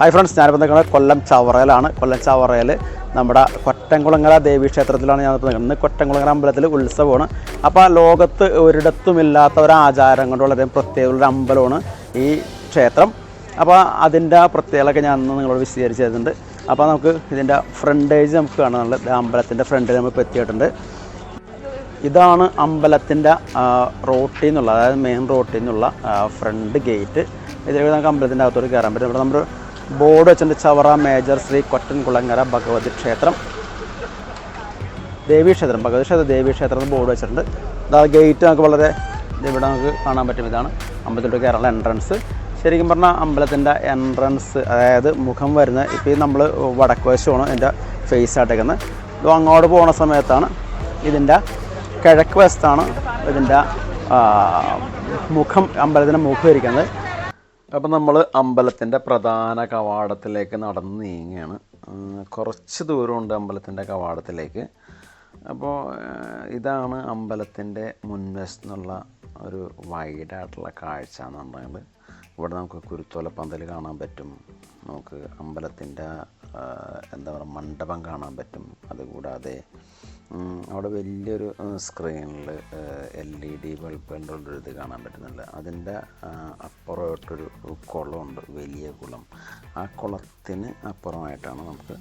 Hi friends ഞാനിപ്പോൾ നിൽക്കുന്നത് കൊല്ലം ചവറയിലാണ്. കൊല്ലം ചവറയിൽ നമ്മുടെ കൊറ്റംകുളങ്ങര ദേവീ ക്ഷേത്രത്തിലാണ് ഞാൻ നിൽക്കുന്നത്. കൊറ്റംകുളങ്ങര അമ്പലത്തിൽ ഉത്സവമാണ്. അപ്പോൾ ലോകത്ത് ഒരിടത്തുമില്ലാത്ത ഒരു ആചാരം കൊണ്ട് വളരെ പ്രത്യേകമുള്ളൊരു അമ്പലമാണ് ഈ ക്ഷേത്രം. അപ്പോൾ അതിന്റെ ആ പ്രത്യേകതയൊക്കെ ഞാൻ നിങ്ങളോട് വിശദീകരിച്ച് തരുന്നുണ്ട്. അപ്പോൾ നമുക്ക് ഇതിന്റെ ഫ്രണ്ടേജ് നമുക്ക് കാണാനുള്ളത് അമ്പലത്തിന്റെ ഫ്രണ്ടിൽ നമ്മൾ എത്തിയിട്ടുണ്ട്. ഇതാണ് അമ്പലത്തിന്റെ റോട്ടിൽ നിന്നുള്ള അതായത് മെയിൻ റോട്ടിൽ നിന്നുള്ള ഫ്രണ്ട് ഗേറ്റ് ഇതിലേക്ക് നമുക്ക് അമ്പലത്തിന്റെ അകത്തോട്ട് കയറാൻ പറ്റും. ഇവിടെ നമ്മൾ ബോർഡ് വെച്ചിട്ടുണ്ട് ചവറ മേജർ ശ്രീ കൊറ്റൻകുളങ്ങര ഭഗവതി ക്ഷേത്രം. ദേവീ ക്ഷേത്രം ഭഗവതി ക്ഷേത്രം ദേവീ ക്ഷേത്രം എന്ന് ബോർഡ് വെച്ചിട്ടുണ്ട്. അതാ ഗേറ്റ് നമുക്ക് വളരെ ഇവിടെ നമുക്ക് കാണാൻ പറ്റും. ഇതാണ് അമ്പലത്തിലോട്ട് കേരള എൻട്രൻസ് ശരിക്കും പറഞ്ഞാൽ അമ്പലത്തിന്റെ എൻട്രൻസ് അതായത് മുഖം വരുന്ന ഇപ്പോൾ നമ്മൾ വടക്ക് വശമാണ് എന്റെ ഫേസ് ആയിട്ടേക്കുന്നത്. ഇത് അങ്ങോട്ട് പോകുന്ന സമയത്താണ് ഇതിന്റെ കിഴക്ക് വശത്താണ് ഇതിന്റെ മുഖം അമ്പലത്തിന്റെ മുഖം ഇരിക്കുന്നത്. അപ്പം നമ്മൾ അമ്പലത്തിന്റെ പ്രധാന കവാടത്തിലേക്ക് നടന്ന് നീങ്ങുകയാണ് കുറച്ച് ദൂരമുണ്ട് അമ്പലത്തിന്റെ കവാടത്തിലേക്ക്. അപ്പോൾ ഇതാണ് അമ്പലത്തിന്റെ മുൻവശത്ത് നിന്നുള്ള ഒരു വൈഡായിട്ടുള്ള കാഴ്ച എന്നുണ്ടെങ്കിൽ ഇവിടെ നമുക്ക് കുരുത്തോലപ്പന്തൽ കാണാൻ പറ്റും. നമുക്ക് അമ്പലത്തിന്റെ എന്താ പറയുക മണ്ഡപം കാണാൻ പറ്റും. അതുകൂടാതെ അവിടെ വലിയൊരു സ്ക്രീനിൽ എൽ ഇ ഡി ബൾബ് ഒരു ഇത് കാണാൻ പറ്റുന്നുണ്ട്. അതിന്റെ അപ്പുറമായിട്ടൊരു കുളമുണ്ട് വലിയ കുളം. ആ കുളത്തിന് അപ്പുറമായിട്ടാണ് നമുക്ക്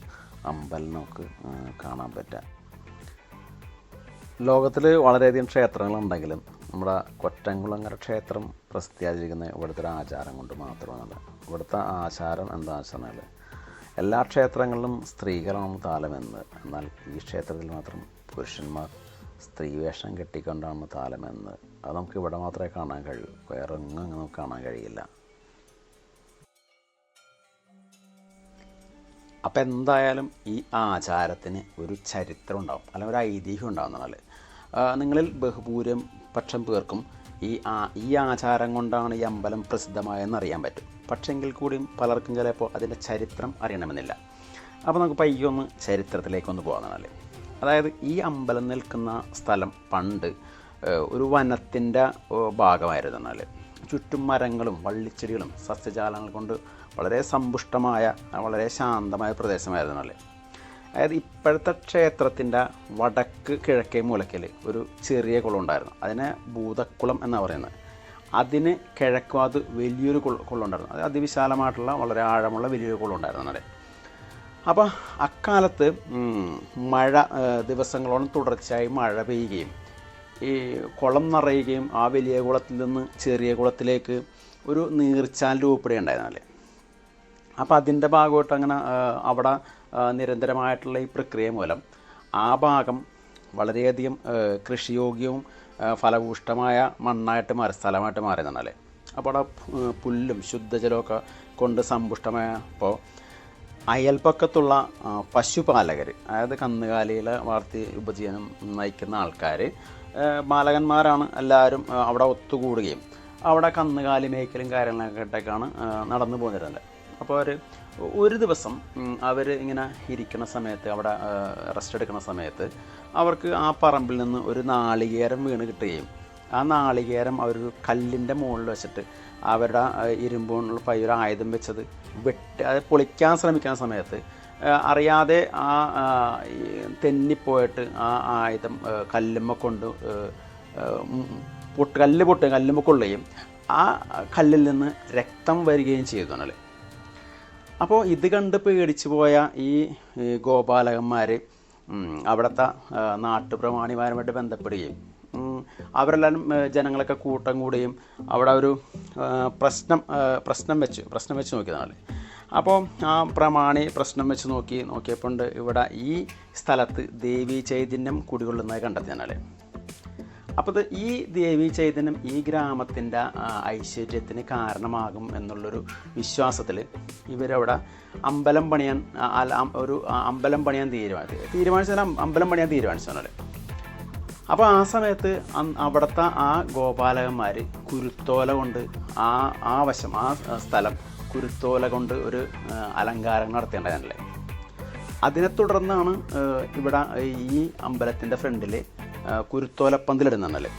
അമ്പലം നമുക്ക് കാണാൻ പറ്റുക. ലോകത്തിൽ വളരെയധികം ക്ഷേത്രങ്ങളുണ്ടെങ്കിലും നമ്മുടെ കൊറ്റംകുളങ്ങര ക്ഷേത്രം പ്രസിദ്ധിയായിരിക്കുന്നത് ഇവിടുത്തെ ഒരു ആചാരം കൊണ്ട് മാത്രമാണ്. ഇവിടുത്തെ ആചാരം എന്താ വെച്ചാൽ എല്ലാ ക്ഷേത്രങ്ങളിലും സ്ത്രീകളാണ് താലമെന്ന്. എന്നാൽ ഈ ക്ഷേത്രത്തിൽ മാത്രം പുരുഷന്മാർ സ്ത്രീ വേഷം കെട്ടിക്കൊണ്ടാണ് താലമെന്ന് അത് നമുക്ക് ഇവിടെ മാത്രമേ കാണാൻ കഴിയൂ. വേറെ ഒന്നും നമുക്ക് കാണാൻ കഴിയില്ല. അപ്പം എന്തായാലും ഈ ആചാരത്തിന് ഒരു ചരിത്രം ഉണ്ടാവും. അല്ലെങ്കിൽ ഒരു ഐതിഹ്യം ഉണ്ടാവും എന്നാൽ നിങ്ങളിൽ ബഹുഭൂരം പക്ഷം പേർക്കും ഈ ആ ഈ ആചാരം കൊണ്ടാണ് ഈ അമ്പലം പ്രസിദ്ധമായെന്ന് അറിയാൻ പറ്റും. പക്ഷെങ്കിൽ കൂടിയും പലർക്കും ചിലപ്പോൾ അതിന്റെ ചരിത്രം അറിയണമെന്നില്ല. അപ്പോൾ നമുക്ക് പയ്യൊന്ന് ചരിത്രത്തിലേക്കൊന്ന് പോകാമെന്നാൽ അതായത് ഈ അമ്പലം നിൽക്കുന്ന സ്ഥലം പണ്ട് ഒരു വനത്തിന്റെ ഭാഗമായിരുന്നു എന്നാൽ ചുറ്റും മരങ്ങളും വള്ളിച്ചെടികളും സസ്യജാലങ്ങൾ കൊണ്ട് വളരെ സമ്പുഷ്ടമായ വളരെ ശാന്തമായ പ്രദേശമായിരുന്നു അല്ലേ അതായത് ഇപ്പോഴത്തെ ക്ഷേത്രത്തിന്റെ വടക്ക് കിഴക്കേ മൂലക്കൽ ഒരു ചെറിയ കുളം ഉണ്ടായിരുന്നു. അതിനെ ഭൂതക്കുളം എന്നാണ് പറയുന്നത്. അതിന് കിഴക്കുവാത് വലിയൊരു കുള ഉണ്ടായിരുന്നു അത് അതിവിശാലമായിട്ടുള്ള വളരെ ആഴമുള്ള വലിയൊരു കുളം ഉണ്ടായിരുന്നു അവിടെ അപ്പോൾ അക്കാലത്ത് മഴ ദിവസങ്ങളോളം തുടർച്ചയായി മഴ പെയ്യുകയും ഈ കുളം നിറയുകയും ആ വലിയ കുളത്തിൽ നിന്ന് ചെറിയ കുളത്തിലേക്ക് ഒരു നീർച്ചാൽ രൂപപ്പെടുകയുണ്ടായിരുന്നല്ലേ? അപ്പോൾ അതിന്റെ ഭാഗമായിട്ട് അങ്ങനെ അവിടെ നിരന്തരമായിട്ടുള്ള ഈ പ്രക്രിയ മൂലം ആ ഭാഗം വളരെയധികം കൃഷിയോഗ്യവും ഫലഭൂഷ്ടമായ മണ്ണായിട്ട് മാറി സ്ഥലമായിട്ട് മാറിയെന്നല്ലേ? അപ്പോൾ അവിടെ പുല്ലും ശുദ്ധജലമൊക്കെ കൊണ്ട് സമ്പുഷ്ടമായപ്പോൾ അയൽപ്പക്കത്തുള്ള പശുപാലകർ അതായത് കന്നുകാലിയിൽ വളർത്തി ഉപജീവനം നയിക്കുന്ന ആൾക്കാർ ബാലകന്മാരാണ് എല്ലാവരും അവിടെ ഒത്തുകൂടുകയും അവിടെ കന്നുകാലി മേഖലയും കാര്യങ്ങളൊക്കെ ആയിട്ടൊക്കെയാണ് നടന്നു പോന്നിരുന്നത്. അപ്പോൾ അവർ ഒരു ദിവസം അവർ ഇങ്ങനെ ഇരിക്കുന്ന സമയത്ത് അവിടെ റെസ്റ്റ് എടുക്കുന്ന സമയത്ത് അവർക്ക് ആ പറമ്പിൽ നിന്ന് ഒരു നാളികേരം വീണ് കിട്ടുകയും ആ നാളികേരം അവർ കല്ലിന്റെ മുകളിൽ വെച്ചിട്ട് അവരുടെ ഇരുമ്പുകൊണ്ടുള്ള ഒരു ആയുധം വെച്ചത്. വെട്ടി അത് പൊളിക്കാൻ ശ്രമിക്കുന്ന സമയത്ത് അറിയാതെ ആ തെന്നിപ്പോയിട്ട് ആ ആയുധം കല്ലുമ്മ കൊണ്ട് പൊട്ട് കല്ല് പൊട്ട് കല്ലുമ്മ കൊള്ളുകയും ആ കല്ലിൽ നിന്ന് രക്തം വരികയും ചെയ്തു എന്നാൽ അപ്പോൾ ഇത് കണ്ട് പേടിച്ചു പോയ ഈ ഗോപാലകന്മാർ അവിടുത്തെ നാട്ടുപ്രമാണിമാരുമായിട്ട് ബന്ധപ്പെടുകയും ഉം, അവരെല്ലാവരും ജനങ്ങളൊക്കെ കൂട്ടം കൂടുകയും അവിടെ ഒരു പ്രശ്നം പ്രശ്നം വെച്ച് പ്രശ്നം വെച്ച് നോക്കിയതാണ് അപ്പോൾ ആ പ്രമാണി പ്രശ്നം വെച്ച് നോക്കി നോക്കിയപ്പോൾ ഇവിടെ ഈ സ്ഥലത്ത് ദേവി ചൈതന്യം കുടികൊള്ളുന്നത് കണ്ടെത്തിയാണല്ലേ അപ്പോൾ ഇത് ഈ ദേവി ചൈതന്യം ഈ ഗ്രാമത്തിന്റെ ഐശ്വര്യത്തിന് കാരണമാകും എന്നുള്ളൊരു വിശ്വാസത്തിൽ ഇവരവിടെ അമ്പലം പണിയാൻ ഒരു അമ്പലം പണിയാൻ തീരുമാനിച്ചു തീരുമാനിച്ചാൽ അമ്പലം പണിയാൻ തീരുമാനിച്ചാണല്ലേ അപ്പോൾ ആ സമയത്ത് അവിടുത്തെ ആ ഗോപാലകന്മാർ കുരുത്തോല കൊണ്ട് ആ ആ വശം ആ സ്ഥലം കുരുത്തോല കൊണ്ട് ഒരു അലങ്കാരം നടത്തേണ്ടതല്ലേ അതിനെ തുടർന്നാണ് ഇവിടെ ഈ അമ്പലത്തിന്റെ ഫ്രണ്ടിൽ കുരുത്തോലപ്പന്തലിടുന്നതല്ലേ?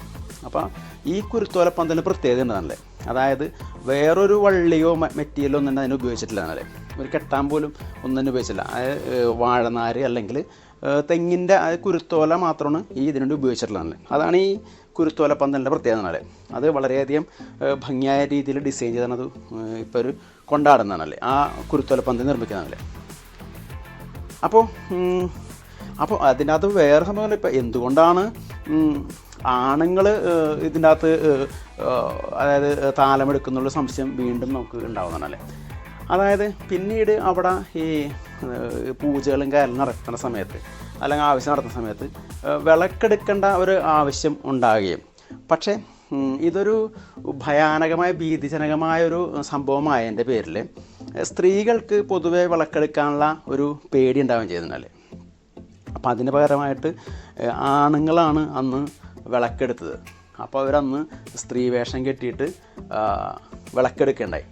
അപ്പോൾ ഈ കുരുത്തോലപ്പന്തലിന് പ്രത്യേകത ഉണ്ടെന്നല്ലേ അതായത് വേറൊരു വള്ളിയോ മെറ്റീരിയലോ ഒന്നും അതിന് ഉപയോഗിച്ചിട്ടില്ല എന്നല്ലേ ഒരു കെട്ടാൻ പോലും ഒന്നും ഉപയോഗിച്ചില്ല അതായത് വാഴനാര് അല്ലെങ്കിൽ തെങ്ങിന്റെ ആ കുരുത്തോല മാത്രമാണ് ഈ ഇതിനുവേണ്ടി ഉപയോഗിച്ചിട്ടുള്ളത്. അതാണ് ഈ കുരുത്തോല പന്തലിന്റെ പ്രത്യേകത എന്നാലേ അത് വളരെയധികം ഭംഗിയായ രീതിയിൽ ഡിസൈൻ ചെയ്താണ് ഇപ്പോൾ ഒരു കൊണ്ടാടുന്നതാണല്ലേ ആ കുരുത്തോല പന്തൽ നിർമ്മിക്കുന്നതാണല്ലേ അപ്പോൾ അപ്പോൾ അതിന്റെ അകത്ത് വേറെ സംഭവം ഇപ്പോൾ എന്തുകൊണ്ടാണ് ആണുങ്ങൾ ഇതിന്റെ അകത്ത് അതായത് താലമെടുക്കുന്നുള്ള സംശയം വീണ്ടും നമുക്ക് ഉണ്ടാവുന്നതാണല്ലേ അതായത് പിന്നീട് അവിടെ ഈ പൂജകളും കാര്യം നടക്കുന്ന സമയത്ത് അല്ലെങ്കിൽ ആവശ്യം നടത്തുന്ന സമയത്ത് വിളക്കെടുക്കേണ്ട ഒരു ആവശ്യം ഉണ്ടാകുകയും. പക്ഷേ ഇതൊരു ഭയാനകമായ ഭീതിജനകമായ ഒരു സംഭവമായതിന്റെ പേരിൽ സ്ത്രീകൾക്ക് പൊതുവെ വിളക്കെടുക്കാനുള്ള ഒരു പേടി ഉണ്ടാവുകയും ചെയ്യുന്നതല്ലേ അപ്പോൾ അതിന് പകരമായിട്ട് ആണുങ്ങളാണ് അന്ന് വിളക്കെടുത്തത്. അപ്പോൾ അവരന്ന് സ്ത്രീ വേഷം കെട്ടിയിട്ട് വിളക്കെടുക്കണ്ടായി.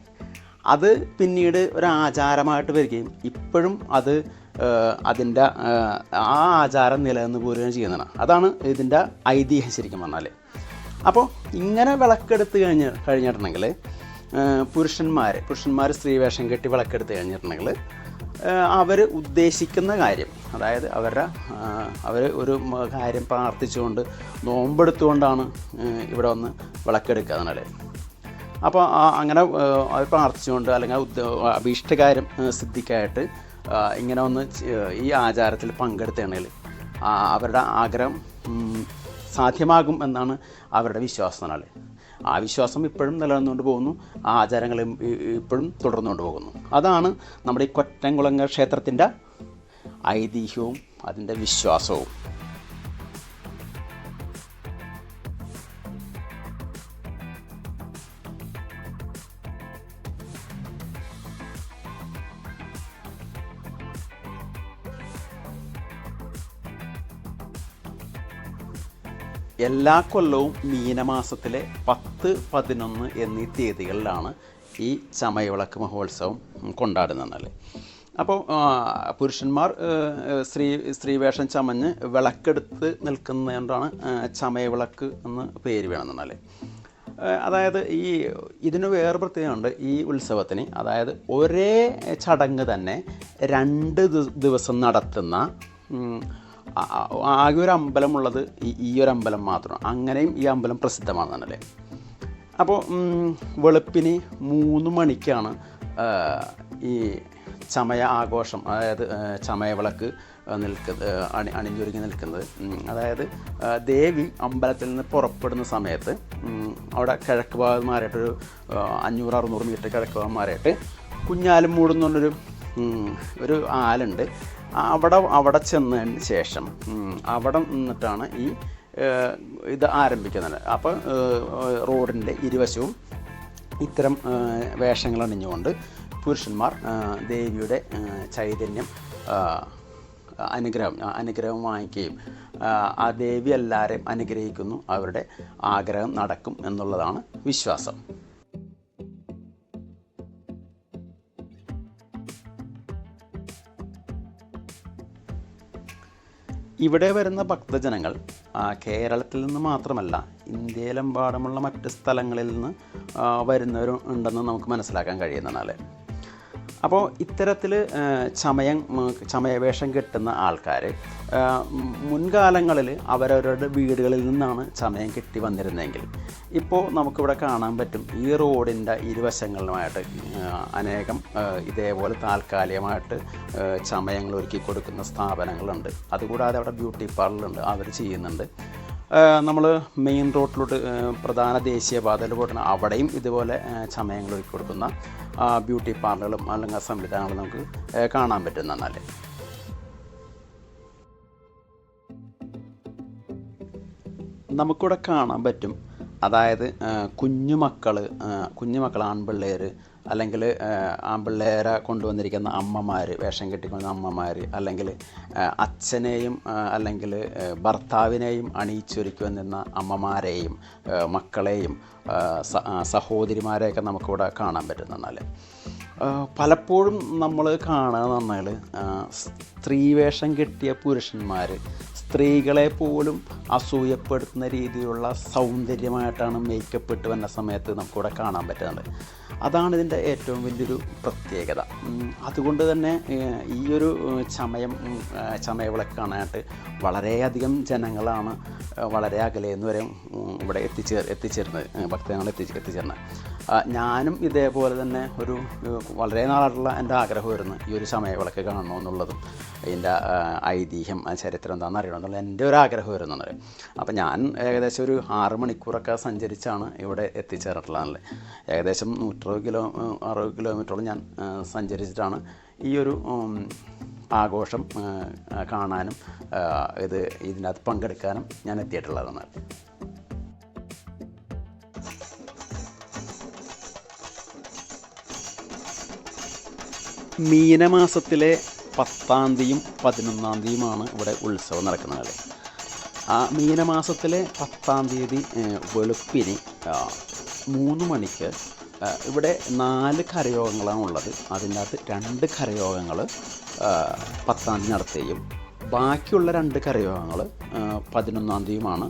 അത് പിന്നീട് ഒരു ആചാരമായിട്ട് വരികയും ഇപ്പോഴും അത് അതിന്റെ ആ ആചാരം നിലനിന്ന് പോരുകയും ചെയ്യുന്നതാണ്. അതാണ് ഇതിന്റെ ഐതിഹ്യം ശരിക്കും പറഞ്ഞാൽ. അപ്പോൾ ഇങ്ങനെ വിളക്കെടുത്ത് കഴിഞ്ഞ് കഴിഞ്ഞിട്ടുണ്ടെങ്കിൽ പുരുഷന്മാർ പുരുഷന്മാർ സ്ത്രീ വേഷം കെട്ടി വിളക്കെടുത്ത് കഴിഞ്ഞിട്ടുണ്ടെങ്കിൽ അവർ ഉദ്ദേശിക്കുന്ന കാര്യം അതായത് അവരുടെ അവർ ഒരു കാര്യം പ്രാർത്ഥിച്ചുകൊണ്ട് നോമ്പെടുത്തുകൊണ്ടാണ് ഇവിടെ വന്ന് വിളക്കെടുക്കുക എന്നാലേ അപ്പോൾ അങ്ങനെ പ്രാർത്ഥിച്ചുകൊണ്ട് അല്ലെങ്കിൽ അഭീഷ്ടകാര്യം സിദ്ധിക്കായിട്ട് ഇങ്ങനെ ഒന്ന് ഈ ആചാരത്തിൽ പങ്കെടുത്തണേൽ അവരുടെ ആഗ്രഹം സാധ്യമാകും എന്നാണ് അവരുടെ വിശ്വാസം എന്നാൽ ആ വിശ്വാസം ഇപ്പോഴും നിലനിന്നുകൊണ്ട് പോകുന്നു ആ ആചാരങ്ങളും ഇ- ഇപ്പോഴും തുടർന്നുകൊണ്ട് പോകുന്നു. അതാണ് നമ്മുടെ ഈ കൊറ്റംകുളങ്ങ ക്ഷേത്രത്തിന്റെ ഐതിഹ്യവും അതിന്റെ വിശ്വാസവും. എല്ലാ കൊല്ലവും മീനമാസത്തിലെ പത്ത് പതിനൊന്ന് എന്നീ തീയതികളിലാണ് ഈ ചമയവിളക്ക് മഹോത്സവം കൊണ്ടാടുന്നത് അപ്പോൾ പുരുഷന്മാർ സ്ത്രീ സ്ത്രീവേഷം ചമഞ്ഞ് വിളക്കെടുത്ത് നിൽക്കുന്നതുകൊണ്ടാണ് ചമയവിളക്ക് എന്ന് പേര് വേണമെന്നാൽ അതായത് ഈ ഇതിന് വേറെ പ്രത്യേകമുണ്ട് ഈ ഉത്സവത്തിന്. അതായത് ഒരേ ചടങ്ങ് തന്നെ രണ്ട് ദിവസം നടത്തുന്ന ആകെ ഒരു അമ്പലമുള്ളത് ഈ ഈ ഒരു അമ്പലം മാത്രം. അങ്ങനെയും ഈ അമ്പലം പ്രസിദ്ധമാണെന്നല്ലേ അപ്പോൾ വെളുപ്പിന് മൂന്ന് മണിക്കാണ് ഈ ചമയ ആഘോഷം അതായത് ചമയവിളക്ക് നിൽക്കുന്നത് അണി അണിഞ്ഞൊരുങ്ങി നിൽക്കുന്നത്. അതായത് ദേവി അമ്പലത്തിൽ നിന്ന് പുറപ്പെടുന്ന സമയത്ത് അവിടെ കിഴക്ക് ഭാഗമാരായിട്ടൊരു അഞ്ഞൂറ് അറുന്നൂറ് മീറ്റർ കിഴക്ക് ഭാഗമാരായിട്ട് കുഞ്ഞാലും മൂടുന്നുള്ളൊരു ഒരു ആലുണ്ട്. അവിടെ അവിടെ ചെന്നതിന് ശേഷം അവിടെ നിന്നിട്ടാണ് ഈ ഇത് ആരംഭിക്കുന്നത്. അപ്പോൾ റോഡിന്റെ ഇരുവശവും ഇത്തരം വേഷങ്ങൾ അണിഞ്ഞുകൊണ്ട് പുരുഷന്മാർ ദേവിയുടെ ചൈതന്യം അനുഗ്രഹം അനുഗ്രഹം വാങ്ങിക്കുകയും ആ ദേവി എല്ലാവരെയും അനുഗ്രഹിക്കുന്നു. അവരുടെ ആഗ്രഹം നടക്കും എന്നുള്ളതാണ് വിശ്വാസം. ഇവിടെ വരുന്ന ഭക്തജനങ്ങൾ കേരളത്തിൽ നിന്ന് മാത്രമല്ല ഇന്ത്യയിലെമ്പാടുമുള്ള മറ്റ് സ്ഥലങ്ങളിൽ നിന്ന് വരുന്നവരും ഉണ്ടെന്ന് നമുക്ക് മനസ്സിലാക്കാൻ കഴിയുന്നതാണ് അപ്പോൾ ഇത്തരത്തിൽ ചമയം ചമയവേഷം കെട്ടുന്ന ആൾക്കാർ മുൻകാലങ്ങളിൽ അവരവരുടെ വീടുകളിൽ നിന്നാണ് ചമയം കെട്ടി വന്നിരുന്നതെങ്കിൽ ഇപ്പോൾ നമുക്കിവിടെ കാണാൻ പറ്റും ഈ റോഡിന്റെ ഇരുവശങ്ങളിലുമായിട്ട് അനേകം ഇതേപോലെ താൽക്കാലികമായിട്ട് ചമയങ്ങൾ ഒരുക്കി കൊടുക്കുന്ന സ്ഥാപനങ്ങളുണ്ട്. അതുകൂടാതെ അവിടെ ബ്യൂട്ടി പാർലറുണ്ട്. അവർ ചെയ്യുന്നുണ്ട്. നമ്മൾ മെയിൻ റോഡിലോട്ട് പ്രധാന ദേശീയപാതയിൽ പോയിട്ട് അവിടെയും ഇതുപോലെ ചമയങ്ങൾ ഒരുക്കി കൊടുക്കുന്ന ബ്യൂട്ടി പാർലറുകളും അല്ലെങ്കിൽ സംവിധാനങ്ങളും നമുക്ക് കാണാൻ പറ്റും പറ്റുന്നതല്ലേ നമുക്കിവിടെ കാണാൻ പറ്റും. അതായത് കുഞ്ഞുമക്കൾ കുഞ്ഞുമക്കൾ ആൺപിള്ളേർ അല്ലെങ്കിൽ ആമ്പിള്ളേരെ കൊണ്ടുവന്നിരിക്കുന്ന അമ്മമാർ വേഷം കെട്ടിക്കൊണ്ട അമ്മമാർ അല്ലെങ്കിൽ അച്ഛനെയും അല്ലെങ്കിൽ ഭർത്താവിനെയും അണിയിച്ചൊരുക്കുവാൻ നിന്ന അമ്മമാരെയും മക്കളെയും സഹോദരിമാരെയൊക്കെ നമുക്കിവിടെ കാണാൻ പറ്റുന്നുണ്ടല്ലേ പലപ്പോഴും നമ്മൾ കാണുക എന്ന് പറഞ്ഞാൽ സ്ത്രീവേഷം കെട്ടിയ പുരുഷന്മാർ സ്ത്രീകളെ പോലും അസൂയപ്പെടുത്തുന്ന രീതിയിലുള്ള സൗന്ദര്യമായിട്ടാണ് മേക്കപ്പ് ഇട്ട് വന്ന സമയത്ത് നമുക്കിവിടെ കാണാൻ പറ്റുന്നത്. അതാണ് ഇതിന്റെ ഏറ്റവും വലിയൊരു പ്രത്യേകത. അതുകൊണ്ട് തന്നെ ഈ ഒരു ചമയം ചമയവിളക്ക് കാണാനായിട്ട് വളരെയധികം ജനങ്ങളാണ് വളരെ അകലെ നിന്ന് വരെ ഇവിടെ എത്തിച്ചേർ എത്തിച്ചേർന്നത്. ഭക്തജനങ്ങൾ എത്തി എത്തിച്ചേർന്നത്. ഞാനും ഇതേപോലെ തന്നെ ഒരു വളരെ നാളായിട്ടുള്ള എന്റെ ആഗ്രഹമായിരുന്നു ഈ ഒരു സമയ ചമയവിളക്ക് കാണണമെന്നുള്ളതും ഇതിന്റെ ഐതിഹ്യം ചരിത്രം എന്താണെന്ന് അറിയണം എന്നുള്ള എന്റെ ഒരു ആഗ്രഹമായിരുന്നു അത് അപ്പോൾ ഞാൻ ഏകദേശം ഒരു ആറ് മണിക്കൂറൊക്കെ സഞ്ചരിച്ചാണ് ഇവിടെ എത്തിച്ചേർന്നിട്ടുള്ളത്. ഏകദേശം നൂറ്ററുപത് കിലോ അറുപത് കിലോമീറ്ററോളം ഞാൻ സഞ്ചരിച്ചിട്ടാണ് ഈ ഒരു ആഘോഷം കാണാനും ഇത് ഇതിനകത്ത് പങ്കെടുക്കാനും ഞാൻ എത്തിയിട്ടുള്ളതാണ് മീനമാസത്തിലെ പത്താം തീയതിയും പതിനൊന്നാം തീയതിയുമാണ് ഇവിടെ ഉത്സവം നടക്കുന്നത്. ആ മീനമാസത്തിലെ പത്താം തീയതി വെളുപ്പിന് മൂന്ന് മണിക്ക് ഇവിടെ നാല് കരയോഗങ്ങളാണ് ഉള്ളത്. അതിന്റെ അകത്ത് രണ്ട് കരയോഗങ്ങൾ പത്താം തീയതി നടത്തുകയും ബാക്കിയുള്ള രണ്ട് കരയോഗങ്ങൾ പതിനൊന്നാം തീയതിയുമാണ്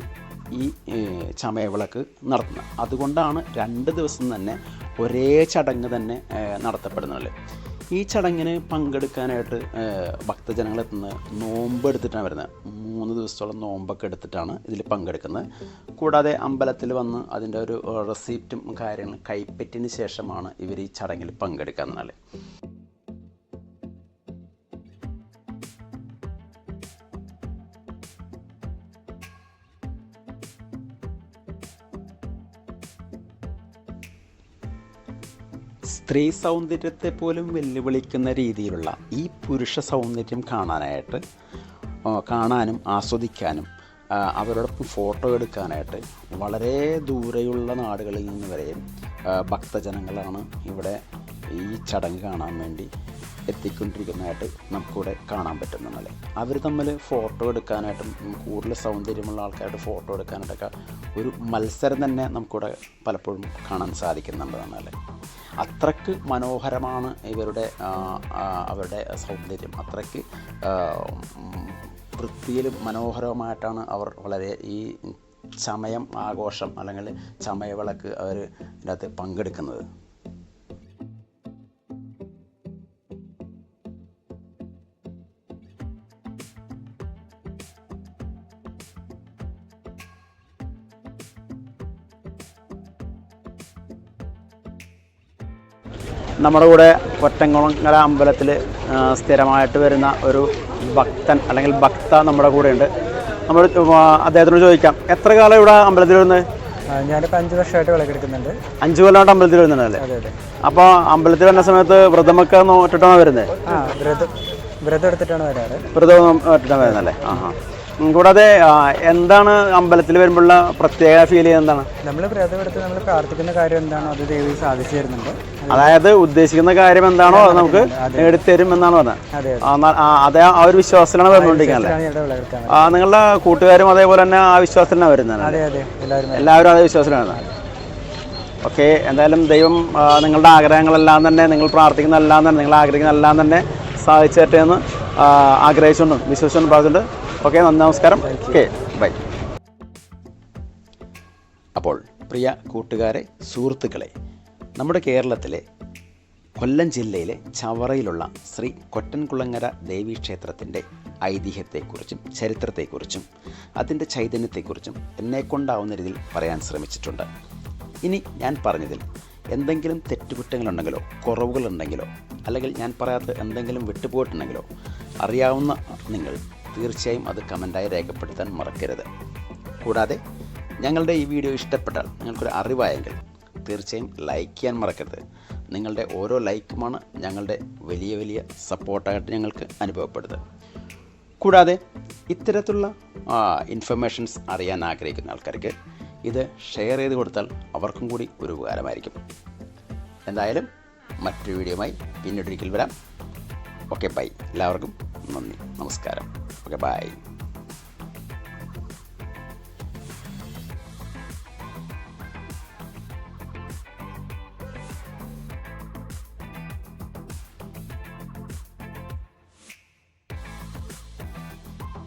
ഈ ചമയവിളക്ക് നടത്തുന്നത്. അതുകൊണ്ടാണ് രണ്ട് ദിവസം തന്നെ ഒരേ ചടങ്ങ് തന്നെ നടത്തപ്പെടുന്നത്. ഈ ചടങ്ങിന് പങ്കെടുക്കാനായിട്ട് ഭക്തജനങ്ങൾ എത്തുന്ന നോമ്പ് എടുത്തിട്ടാണ് വരുന്നത്. മൂന്ന് ദിവസത്തോളം നോമ്പൊക്കെ എടുത്തിട്ടാണ് ഇതിൽ പങ്കെടുക്കുന്നത്. കൂടാതെ അമ്പലത്തിൽ വന്ന് അതിന്റെ ഒരു റെസിപ്റ്റും കാര്യങ്ങളും കൈപ്പറ്റിന് ശേഷമാണ് ഇവർ ഈ ചടങ്ങിൽ പങ്കെടുക്കുന്നത് സ്ത്രീ സൗന്ദര്യത്തെ പോലും വെല്ലുവിളിക്കുന്ന രീതിയിലുള്ള ഈ പുരുഷ സൗന്ദര്യം കാണാനായിട്ട് കാണാനും ആസ്വദിക്കാനും അവരോടൊപ്പം ഫോട്ടോ എടുക്കാനായിട്ട് വളരെ ദൂരെയുള്ള നാടുകളിൽ നിന്ന് വരെയും ഭക്തജനങ്ങളാണ് ഇവിടെ ഈ ചടങ്ങ് കാണാൻ വേണ്ടി എത്തിക്കൊണ്ടിരിക്കുന്നതായിട്ട് നമുക്കിവിടെ കാണാൻ പറ്റുന്നുണ്ടല്ലേ? അവർ തമ്മിൽ ഫോട്ടോ എടുക്കാനായിട്ടും കൂടുതൽ സൗന്ദര്യമുള്ള ആൾക്കാരുടെ ഫോട്ടോ എടുക്കാനായിട്ടൊക്കെ ഒരു മത്സരം തന്നെ നമുക്കിവിടെ പലപ്പോഴും കാണാൻ സാധിക്കുന്നുണ്ടെന്നല്ലേ? അത്രയ്ക്ക് മനോഹരമാണ് ഇവരുടെ അവരുടെ സൗന്ദര്യം. അത്രയ്ക്ക് വൃത്തിയിലും മനോഹരവുമായിട്ടാണ് അവർ വളരെ ഈ ചമയം ആഘോഷം അല്ലെങ്കിൽ ചമയവിളക്ക് അവർ ഇതിനകത്ത് പങ്കെടുക്കുന്നത്. നമ്മുടെ കൂടെ ഒറ്റങ്കുളങ്ങര അമ്പലത്തിൽ സ്ഥിരമായിട്ട് വരുന്ന ഒരു ഭക്തൻ അല്ലെങ്കിൽ ഭക്ത നമ്മുടെ കൂടെ ഉണ്ട്. നമ്മൾ അദ്ദേഹത്തിനോട് ചോദിക്കാം എത്ര കാലം ഇവിടെ അമ്പലത്തിൽ വരുന്നത്? ഞാനിപ്പോൾ അഞ്ച് വർഷമായിട്ട് വിളക്കെടുക്കുന്നുണ്ട് അഞ്ചു കൊല്ലമായിട്ട് അമ്പലത്തിൽ വരുന്നുണ്ടല്ലേ അപ്പോൾ അമ്പലത്തിൽ വരുന്ന സമയത്ത് വ്രതമൊക്കെ നോട്ടിട്ടാണ് വരുന്നത് വ്രതം വ്രതം എടുത്തിട്ടാണ് വരാറ്. വ്രതം വരുന്നല്ലേ ആ ഹാ കൂടാതെ എന്താണ് അമ്പലത്തിൽ വരുമ്പോഴുള്ള പ്രത്യേക ഫീൽ എന്താണ്? നമ്മൾ വ്രതം എടുത്ത് നമ്മൾ പ്രാർത്ഥിക്കുന്ന കാര്യം എന്താണോ അത് ദേവി സാധിച്ചു തരുന്നുണ്ട്. അതായത് ഉദ്ദേശിക്കുന്ന കാര്യം എന്താണോ അത് നമുക്ക് നേടിത്തരും എന്നാണ് പറഞ്ഞത്. അതെ ആ, ഒരു വിശ്വാസത്തിലാണ് വിളക്കെടുക്കാൻ ആ നിങ്ങളുടെ കൂട്ടുകാരും അതേപോലെ തന്നെ ആ വിശ്വാസത്തിലാണ് വരുന്നത് എല്ലാവരും അതേ. വിശ്വാസത്തിലാണ്. ഓക്കെ എന്തായാലും ദൈവം നിങ്ങളുടെ ആഗ്രഹങ്ങളെല്ലാം തന്നെ നിങ്ങൾ പ്രാർത്ഥിക്കുന്നതെല്ലാം തന്നെ നിങ്ങൾ ആഗ്രഹിക്കുന്നതെല്ലാം തന്നെ സാധിച്ചു തരട്ടെ എന്ന് ആഗ്രഹിച്ചുകൊണ്ടും വിശ്വസിച്ചുകൊണ്ടും പറഞ്ഞിട്ട് ഓക്കെ നന്ദി നമസ്കാരം. Okay bye. അപ്പോൾ പ്രിയ കൂട്ടുകാരെ സുഹൃത്തുക്കളെ നമ്മുടെ കേരളത്തിലെ കൊല്ലം ജില്ലയിലെ ചവറയിലുള്ള ശ്രീ കൊറ്റൻകുളങ്ങര ദേവീക്ഷേത്രത്തിന്റെ ഐതിഹ്യത്തെക്കുറിച്ചും ചരിത്രത്തെക്കുറിച്ചും അതിന്റെ ചൈതന്യത്തെക്കുറിച്ചും എന്നെക്കൊണ്ടാവുന്ന രീതിയിൽ പറയാൻ ശ്രമിച്ചിട്ടുണ്ട്. ഇനി ഞാൻ പറഞ്ഞതിൽ എന്തെങ്കിലും തെറ്റുകുറ്റങ്ങളുണ്ടെങ്കിലോ കുറവുകളുണ്ടെങ്കിലോ അല്ലെങ്കിൽ ഞാൻ പറയാത്ത എന്തെങ്കിലും വിട്ടുപോയിട്ടുണ്ടെങ്കിലോ അറിയാവുന്ന നിങ്ങൾ തീർച്ചയായും അത് കമന്റായി രേഖപ്പെടുത്താൻ മറക്കരുത്. കൂടാതെ ഞങ്ങളുടെ ഈ വീഡിയോ ഇഷ്ടപ്പെട്ടാൽ നിങ്ങൾക്കൊരു അറിവായെങ്കിൽ തീർച്ചയായും ലൈക്ക് ചെയ്യാൻ മറക്കരുത്. നിങ്ങളുടെ ഓരോ ലൈക്കുമാണ് ഞങ്ങളുടെ വലിയ വലിയ സപ്പോർട്ടായിട്ട് ഞങ്ങൾക്ക് അനുഭവപ്പെടുന്നത്. കൂടാതെ ഇത്തരത്തിലുള്ള ഇൻഫർമേഷൻസ് അറിയാൻ ആഗ്രഹിക്കുന്ന ആൾക്കാർക്ക് ഇത് ഷെയർ ചെയ്ത് കൊടുത്താൽ അവർക്കും കൂടി ഒരു ഉപകാരമായിരിക്കും. എന്തായാലും മറ്റൊരു വീഡിയോയുമായി പിന്നീടൊരിക്കൽ വരാം. ഓക്കെ ബൈ എല്ലാവർക്കും നന്ദി. നമസ്കാരം. Okay by